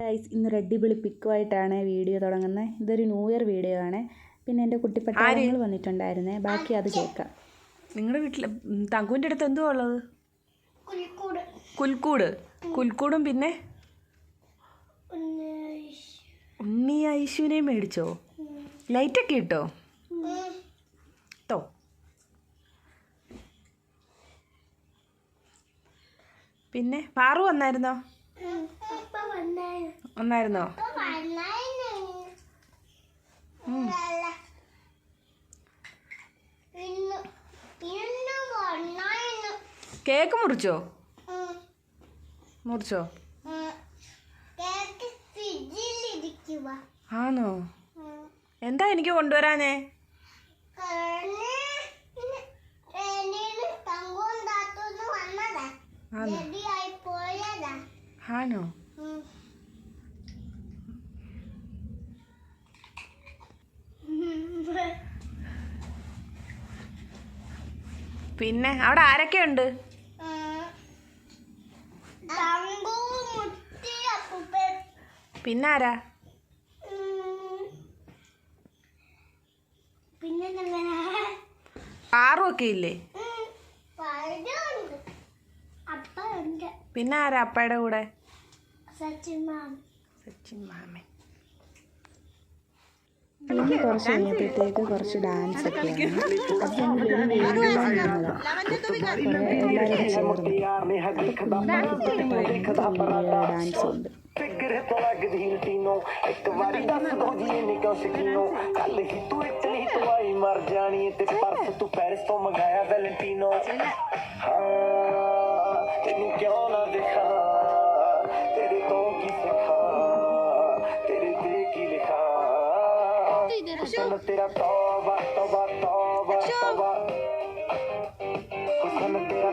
Guys ഇന്നൊരു അടിപൊളി പിക്കുമായിട്ടാണ് video തുടങ്ങുന്നത്. ഇതൊരു ന്യൂ ഇയർ വീഡിയോ ആണ്. പിന്നെ എന്റെ കുട്ടിപ്പട്ടാളങ്ങൾ വന്നിട്ടുണ്ടായിരുന്നേ. ബാക്കി അത് കേൾക്കാം. നിങ്ങളുടെ വീട്ടിൽ തങ്കുവിന്റെ അടുത്ത് എന്തുവാ ഉള്ളത്? കുൽക്കൂട്. കുൽക്കൂടും പിന്നെ? ഉണ്ണി ഐശുവിനെയും മേടിച്ചോ? ലൈറ്റൊക്കെ ഇട്ടോ? ട്ടോ. പിന്നെ പാറു വന്നായിരുന്നോ? വന്നായിരുന്നോ. ഉം. കേക്ക് മുറിച്ചോ? മുറിച്ചോ? ആണോ എന്താ എനിക്ക് കൊണ്ടുവരാനേ ആണോ ആണോ പിന്നെ അവിടെ ആരൊക്കെയുണ്ട് പിന്നെ ആരാ? പിന്നെ പാറും ഒക്കെ ഇല്ലേ? ഉണ്ട്. ആരാ അപ്പയുടെ കൂടെ? സച്ചിൻ മാം സച്ചിൻ മാമൻ. പിന്നെ കുറച്ച് കഴിഞ്ഞപ്പോഴത്തേക്ക് കുറച്ച് ഡാൻസ് ഒക്കെയാണ് അത് ഞങ്ങൾ വലിയ വീഡിയോയിലാണ് കുറേ എല്ലാവരും ചേർന്ന് ഡാൻസ് ഉണ്ട് ਫਿਕਰ ਤੋਂ ਲੱਗਦੀ ਤੀਨੋਂ ਇੱਕ ਵਾਰੀ ਦੱਸ ਦੋ ਜੀ ਇਹਨੇ ਕਿਉਂ ਸ਼ਕੀਨੋ ਕੱਲ ਹੀ ਤੂੰ ਇਟਲੀ ਤੋਂ ਆਈ ਮਰ ਜਾਣੀ ਤੇ ਪਰਸ ਤੂੰ ਪੈਰਿਸ ਤੋਂ ਮੰਗਾਇਆ ਵੈਲੈਂਟੀਨੋ ਹਾਂ tira tova, tova, tova, tova. Quando tira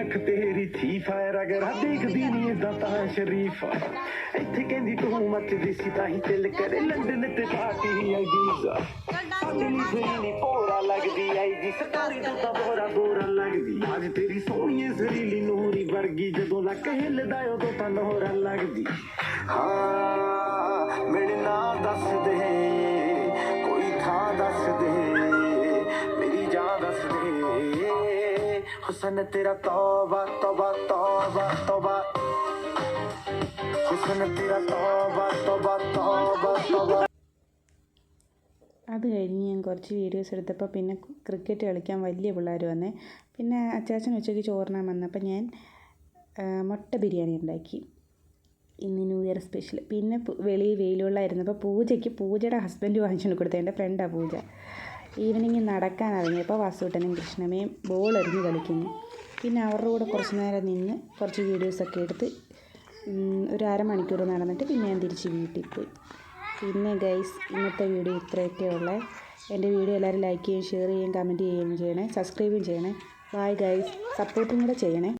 ਅੱਖ ਤੇਰੀ ਥੀ ਫਾਇਰ ਅਗਰ ਆ ਦੇਖਦੀ ਨੀ ਏਦਾਂ ਤਾਂ ਸ਼ਰੀਫਾ ਇੱਥੇ ਕਹਿੰਦੀ ਤੂੰ ਮੱਚਦੀ ਸੀ ਤਾਂ ਹੀ ਦਿਲ ਕਰੇ, ਲੰਡਨ ਤੇ ਪਾਰਟੀ ਆ। ਗੀਜ਼ਾ ਅਗਲੀ ਸਹੀ ਪੋਰਾ ਲੱਗਦੀ ਆਈ ਜੀ ਸਟੋਰੀ ਤੋਂ ਤਾਂ ਬੋਰਾ ਬੋਰਾ ਲੱਗਦੀ। ਅੱਜ ਤੇਰੀ ਸੋਹਣੀਏ ਜ਼ਰੀਲੀ ਨੂਰੀ ਵਰਗੀ, ਜਦੋਂ ਲੱਕ ਹਿੱਲਦਾ ਉਦੋਂ ਤਾਂ ਨਹੋਰਾ ਲੱਗਦੀ। ਹਾਂ, ਮੇਰੇ ਨਾਂ ਦੱਸ ਦੇ, ਕੋਈ ਥਾਂ ਦੱਸ ਦੇ, ਮੇਰੀ ਜਾਨ ਦੱਸ ਦੇ। حسن تیرا توبہ توبہ توبہ توبہ حسن تیرا توبہ توبہ توبہ توبہ അത് കഴിഞ്ഞ് ഞാൻ കുറച്ച് വീഡിയോസ് എടുത്തപ്പോൾ പിന്നെ ക്രിക്കറ്റ് കളിക്കാൻ വലിയ പിള്ളേർ വന്നേ. പിന്നെ അച്ചാച്ചൻ ഉച്ചയ്ക്ക് ചോറിനാൻ വന്നപ്പോൾ ഞാൻ മുട്ട ബിരിയാണി ഉണ്ടാക്കി. ഇന്ന് ന്യൂ ഇയർ സ്പെഷ്യൽ പിന്നെ വെളിയിൽ വെയിലുള്ളായിരുന്നപ്പോൾ പൂജയ്ക്ക് പൂജയുടെ ഹസ്ബൻഡ് വാങ്ങിച്ചു കൊടുത്തത് എന്റെ ഫ്രണ്ടാണ് പൂജ. ഈവനിങ് നടക്കാൻ ഇറങ്ങിയപ്പോൾ വാസുട്ടനും കൃഷ്ണമേയും ബോൾ എറിഞ്ഞ് കളിക്കുന്നു. പിന്നെ അവരുടെ കൂടെ കുറച്ച് നേരം നിന്ന് കുറച്ച് വീഡിയോസൊക്കെ എടുത്ത് ഒരു അരമണിക്കൂർ നടന്നിട്ട് പിന്നെ ഞാൻ തിരിച്ച് വീട്ടിൽ പോയി. പിന്നെ ഗൈസ് ഇന്നത്തെ വീഡിയോ ഇത്രയൊക്കെ ഉള്ളേ. എന്റെ വീഡിയോ എല്ലാവരും ലൈക്ക് ചെയ്യുകയും ഷെയർ ചെയ്യുകയും കമന്റ് ചെയ്യുകയും ചെയ്യണേ. സബ്സ്ക്രൈബും ചെയ്യണേ. ബൈ ഗൈസ് സപ്പോർട്ടും കൂടെ ചെയ്യണേ.